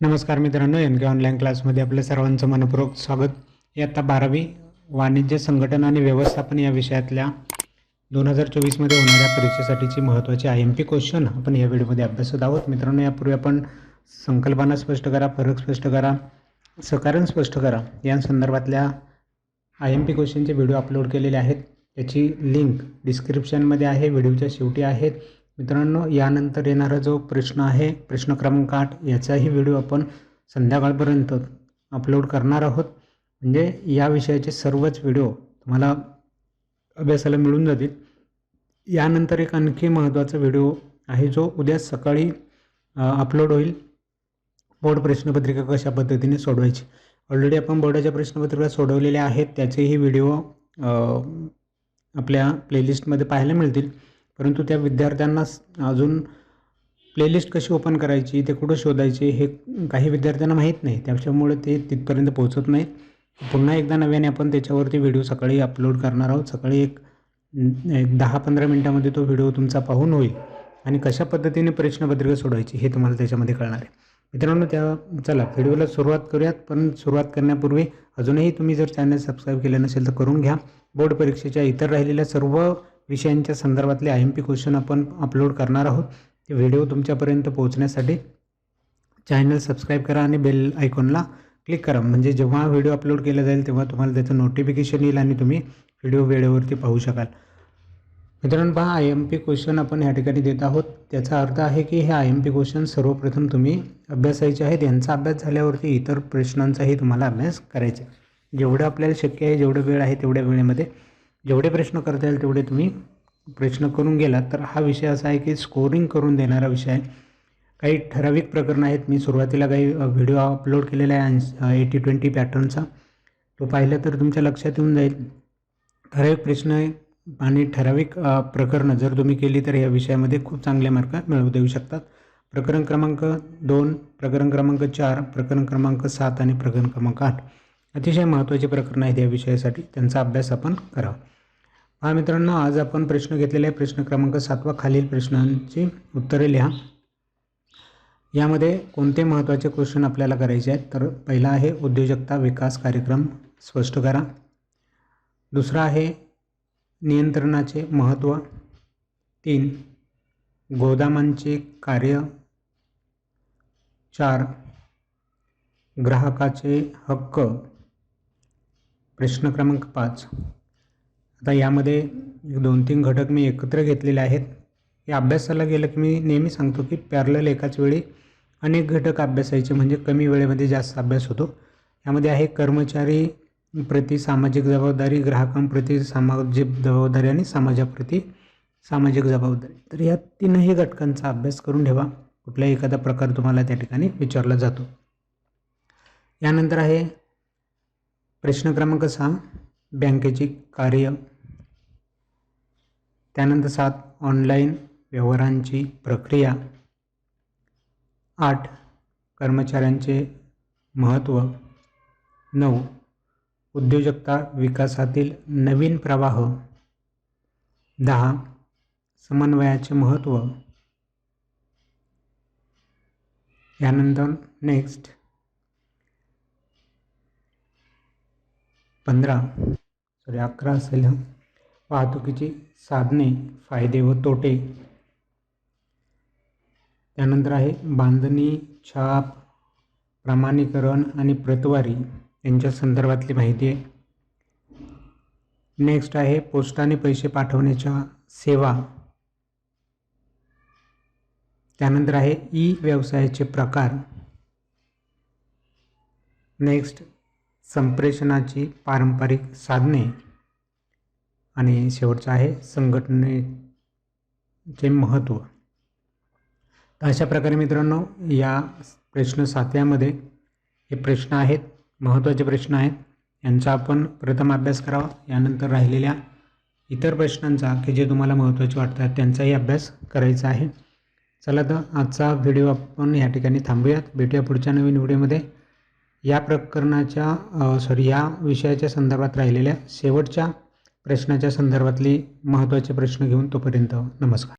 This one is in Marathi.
नमस्कार मित्रांनो एन के ऑनलाईन क्लासमध्ये आपल्या सर्वांचं मनपूर्वक स्वागत. इयत्ता बारावी वाणिज्य संघटन आणि व्यवस्थापन या विषयातल्या दोन हजार चोवीसमध्ये होणाऱ्या परीक्षेसाठीची महत्त्वाची आय एम पी क्वेश्चन आपण या व्हिडिओमध्ये अभ्यासत आहोत. मित्रांनो यापूर्वी आपण संकल्पना स्पष्ट करा फरक स्पष्ट करा सकारण स्पष्ट करा. या संदर्भातल्या आय एम पी क्वेश्चनचे व्हिडिओ अपलोड केलेले आहेत. त्याची लिंक डिस्क्रिप्शनमध्ये आहे व्हिडिओच्या शेवटी आहेत मित्रांनो यानंतर येणारा जो प्रश्न आहे प्रश्न क्रमांक आठ याचाही व्हिडिओ आपण संध्याकाळपर्यंत अपलोड करणार आहोत. म्हणजे या विषयाचे सर्वच व्हिडिओ तुम्हाला अभ्यासाला मिळून जातील. यानंतर एक आणखी महत्त्वाचा व्हिडिओ आहे जो उद्या सकाळी अपलोड होईल. बोर्ड प्रश्नपत्रिका कशा पद्धतीने सोडवायची? ऑलरेडी आपण बोर्डाच्या प्रश्नपत्रिका सोडवलेल्या आहेत त्याचेही व्हिडिओ आपल्या प्लेलिस्टमध्ये पाहायला मिळतील. परंतु त्या विद्यार्थ्यांना अजून प्लेलिस्ट कशी ओपन करायची ते कुठं शोधायचे हे काही विद्यार्थ्यांना माहीत नाही. त्याच्यामुळे ते तिथपर्यंत पोहोचत नाहीत. पुन्हा एकदा नव्याने आपण त्याच्यावरती व्हिडिओ सकाळी अपलोड करणार आहोत. सकाळी एक एक दहा पंधरा मिनटामध्ये तो व्हिडिओ तुमचा पाहून होईल. आणि कशा पद्धतीने प्रश्नपत्रिका सोडवायची हे तुम्हाला त्याच्यामध्ये कळणार आहे. मित्रांनो त्या चला व्हिडिओला सुरुवात करूयात. पण सुरुवात करण्यापूर्वी अजूनही तुम्ही जर चॅनल सबस्क्राईब केलं नसेल तर करून घ्या. बोर्ड परीक्षेच्या इतर राहिलेल्या सर्व विषयांच्या संदर्भातले आय एम पी क्वेश्चन आपण अपलोड करणार आहोत. ते व्हिडिओ तुमच्यापर्यंत पोहोचण्यासाठी चॅनल सबस्क्राईब करा आणि बेल आयकॉनला क्लिक करा. म्हणजे जेव्हा व्हिडिओ अपलोड केला जाईल तेव्हा तुम्हाला त्याचं नोटिफिकेशन येईल आणि तुम्ही व्हिडिओ वेळेवरती पाहू शकाल. मित्रांनो पहा आय एम पी क्वेश्चन आपण ह्या ठिकाणी देत आहोत. त्याचा अर्थ आहे की हे आय एम पी क्वेश्चन सर्वप्रथम तुम्ही अभ्यासायचे आहेत. यांचा अभ्यास झाल्यावरती इतर प्रश्नांचाही तुम्हाला अभ्यास करायचा आहे. जेवढं आपल्याला शक्य आहे जेवढं वेळ आहे तेवढ्या वेळेमध्ये जेवढे प्रश्न करता येईल तेवढे तुम्ही प्रश्न करून गेलात. तर हा विषय असा आहे की स्कोरिंग करून देणारा विषय आहे. काही ठराविक प्रकरणं आहेत. मी सुरुवातीला काही व्हिडिओ अपलोड केलेला आहे एटी ट्वेंटी पॅटर्नचा तो पाहिला तर तुमच्या लक्षात येऊन जाईल. ठराविक प्रश्न आणि ठराविक प्रकरणं जर तुम्ही केली तर या विषयामध्ये खूप चांगले मार्क मिळवू देऊ शकतात. प्रकरण क्रमांक दोन प्रकरण क्रमांक चार प्रकरण क्रमांक सात आणि प्रकरण क्रमांक आठ. अतिशय महत्त्वाचे प्रकरणं आहेत या विषयासाठी. त्यांचा अभ्यास आपण करावा. हा मित्रांनो आज आपण प्रश्न घेतलेले आहे. प्रश्न क्रमांक सातवा खालील प्रश्नांची उत्तरे लिहा. यामध्ये कोणते महत्त्वाचे क्वेश्चन आपल्याला करायचे आहेत? तर पहिला आहे उद्योजकता विकास कार्यक्रम. स्पष्ट करा. दुसरा आहे नियंत्रणाचे महत्त्व. तीन गोदामांचे कार्य. चार ग्राहकाचे हक्क. प्रश्न क्रमांक पाच. आता यामध्ये दोन तीन घटक मी एकत्र घेतलेले आहेत. हे अभ्यासाला गेलं की मी नेहमी सांगतो की पॅरलल एकाच वेळी अनेक घटक अभ्यासायचे म्हणजे कमी वेळेमध्ये जास्त अभ्यास होतो. यामध्ये आहे कर्मचारी प्रति सामाजिक जबाबदारी ग्राहकांप्रती सामाजिक जबाबदारी आणि समाजाप्रती सामाजिक जबाबदारी. तर या तीनही घटकांचा अभ्यास करून ठेवा. कुठलाही एखादा प्रकार तुम्हाला त्या ठिकाणी विचारला जातो. यानंतर आहे प्रश्न क्रमांक सहा बँकेची कार्य त्यानंतर सात ऑनलाईन व्यवहारांची प्रक्रिया. आठ कर्मचाऱ्यांचे महत्त्व. नऊ उद्योजकता विकासातील नवीन प्रवाह. दहा समन्वयाचे महत्त्व. यानंतर नेक्स्ट. पंधरा सॉरी अकरा असेल वाहतुकीची साधने फायदे व तोटे. त्यानंतर आहे बांधणी छाप प्रमाणीकरण आणि प्रतवारी यांच्या संदर्भातली माहिती आहे. नेक्स्ट आहे पोस्टाने पैसे पाठवण्याच्या सेवा. त्यानंतर आहे ई व्यवसायाचे प्रकार. नेक्स्ट संप्रेषणाची पारंपरिक साधने. आणि शेवटचं आहे संघटनेचे महत्त्व. तर अशा प्रकारे मित्रांनो या प्रश्न सातव्यामध्ये हे प्रश्न आहेत महत्त्वाचे प्रश्न आहेत. यांचा आपण प्रथम अभ्यास करावा. यानंतर राहिलेल्या इतर प्रश्नांचा की जे तुम्हाला महत्त्वाचे वाटतात त्यांचाही अभ्यास करायचा आहे. चला तर आजचा व्हिडिओ आपण या ठिकाणी थांबूयात. भेटूया पुढच्या नवीन व्हिडिओमध्ये. या प्रकरणाच्या सॉरी या विषयाच्या संदर्भात राहिलेल्या शेवटच्या प्रश्नाच्या संदर्भातली महत्त्वाचे प्रश्न घेऊन तोपर्यंत नमस्कार.